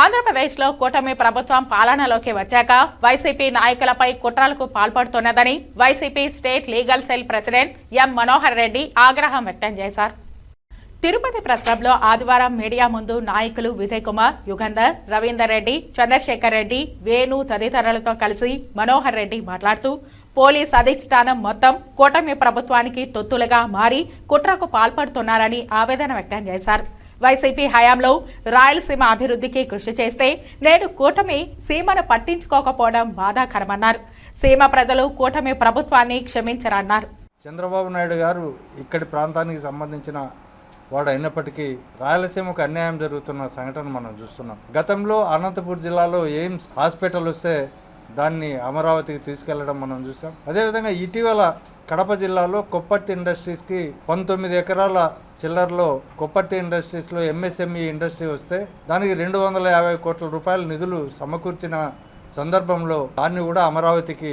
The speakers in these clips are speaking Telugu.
ఆంధ్రప్రదేశ్లో కూటమి ప్రభుత్వం పాలనలోకి వచ్చాక వైసీపీ నాయకులపై కుట్రలకు పాల్పడుతున్నదని YCP state legal cell president M Manohar Reddy ఆగ్రహం వ్యక్తం చేశారు. తిరుపతి ప్రెస్లో ఆదివారం మీడియా ముందు నాయకులు విజయ్ కుమార్ యుగంధర్ రవీందర్ రెడ్డి చంద్రశేఖర్ రెడ్డి వేణు తదితరులతో కలిసి మనోహర్ రెడ్డి మాట్లాడుతూ పోలీస్ అధిష్టానం మొత్తం కూటమి ప్రభుత్వానికి తొత్తులుగా మారి కుట్రకు పాల్పడుతున్నారని ఆవేదన వ్యక్తం చేశారు. వైసీపీ హయాంలో రాయలసీమ అభివృద్ధికి కృషి చేస్తే నేడు కూటమి సీమను పట్టించుకోకపోవడం బాధాకరమన్నారు. సీమ ప్రజలు కూటమి ప్రభుత్వాన్ని క్షమించరన్నారు. చంద్రబాబు నాయుడు గారు ఇక్కడి ప్రాంతానికి సంబంధించిన వాడు అయినప్పటికీ రాయలసీమకు అన్యాయం జరుగుతున్న సంఘటన మనం చూస్తున్నాం. గతంలో అనంతపూర్ జిల్లాలో ఎయిమ్స్ హాస్పిటల్ వస్తే దాన్ని అమరావతికి తీసుకెళ్ళడం మనం చూసాం. అదేవిధంగా ఇటీవల కడప జిల్లాలో కొప్పర్తి ఇండస్ట్రీస్కి పంతొమ్మిది ఎకరాల చిల్లర్లో కొప్పర్తి ఇండస్ట్రీస్లో ఎంఎస్ఎంఈ ఇండస్ట్రీ వస్తే దానికి రెండు వందల యాభై కోట్ల రూపాయల నిధులు సమకూర్చిన సందర్భంలో దాన్ని కూడా అమరావతికి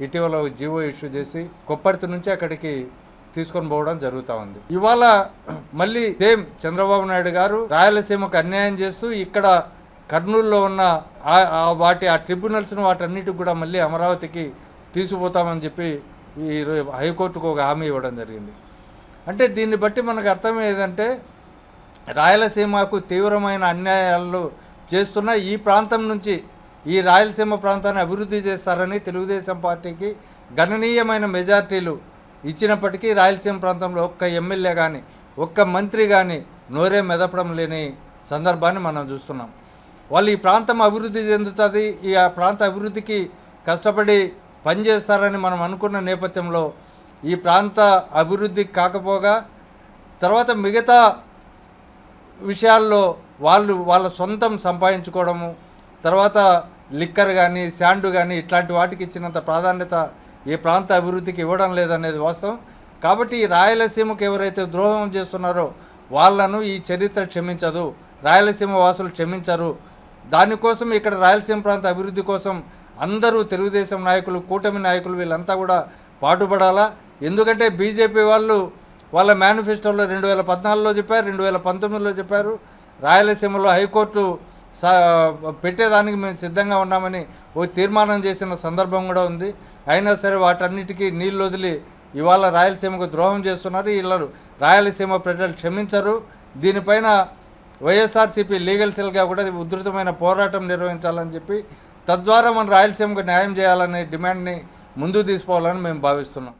ఇటీవల జీవో ఇష్యూ చేసి కొప్పర్తి నుంచి అక్కడికి తీసుకొని పోవడం జరుగుతూ ఉంది. ఇవాళ మళ్ళీ సేమ్ చంద్రబాబు నాయుడు గారు రాయలసీమకు అన్యాయం చేస్తూ ఇక్కడ కర్నూలులో ఉన్న ఆ- వాటి ఆ ట్రిబ్యునల్స్ను వాటన్నిటికి కూడా మళ్ళీ అమరావతికి తీసుకుపోతామని చెప్పి ఈ హైకోర్టుకు ఒక హామీ ఇవ్వడం జరిగింది. అంటే దీన్ని బట్టి మనకు అర్థం ఏదంటే రాయలసీమకు తీవ్రమైన అన్యాయాలు చేస్తున్న ఈ ప్రాంతం నుంచి ఈ రాయలసీమ ప్రాంతాన్ని అభివృద్ధి చేస్తారని తెలుగుదేశం పార్టీకి గణనీయమైన మెజార్టీలు ఇచ్చినప్పటికీ రాయలసీమ ప్రాంతంలో ఒక్క ఎమ్మెల్యే కానీ ఒక్క మంత్రి కానీ నోరే మెదపడం లేని సందర్భాన్ని మనం చూస్తున్నాం. వాళ్ళు ఈ ప్రాంతం అభివృద్ధి చెందుతుంది ఈ ఆ ప్రాంత అభివృద్ధికి కష్టపడి పనిచేస్తారని మనం అనుకున్న నేపథ్యంలో ఈ ప్రాంత అభివృద్ధి కాకపోగా తర్వాత మిగతా విషయాల్లో వాళ్ళు వాళ్ళ సొంతం సంపాదించుకోవడము తర్వాత లిక్కర్ కానీ శాండు కానీ ఇట్లాంటి వాటికి ఇచ్చినంత ప్రాధాన్యత ఈ ప్రాంత అభివృద్ధికి ఇవ్వడం లేదనేది వాస్తవం. కాబట్టి ఈ రాయలసీమకు ఎవరైతే ద్రోహం చేస్తున్నారో వాళ్ళను ఈ చరిత్ర క్షమించదు. రాయలసీమ వాసులు క్షమించరు. దానికోసం ఇక్కడ రాయలసీమ ప్రాంత అభివృద్ధి కోసం అందరూ తెలుగుదేశం నాయకులు కూటమి నాయకులు వీళ్ళంతా కూడా పాటుపడాలా? ఎందుకంటే బీజేపీ వాళ్ళు వాళ్ళ మేనిఫెస్టోలో రెండు వేల పద్నాలుగులో చెప్పారు రెండు వేల పంతొమ్మిదిలో చెప్పారు. రాయలసీమలో హైకోర్టు సా పెట్టేదానికి మేము సిద్ధంగా ఉన్నామని ఓ తీర్మానం చేసిన సందర్భం కూడా ఉంది. అయినా సరే వాటన్నిటికీ నీళ్ళు వదిలి ఇవాళ రాయలసీమకు ద్రోహం చేస్తున్నారు. వీళ్ళు రాయలసీమ ప్రజలు క్షమించరు. దీనిపైన వైఎస్ఆర్సీపీ లీగల్ సెల్గా కూడా ఉధృతమైన పోరాటం నిర్వహించాలని చెప్పి తద్వారా మన రాయలసీమకు న్యాయం చేయాలనే డిమాండ్ని ముందుకు తీసుకోవాలని మేము భావిస్తున్నాం.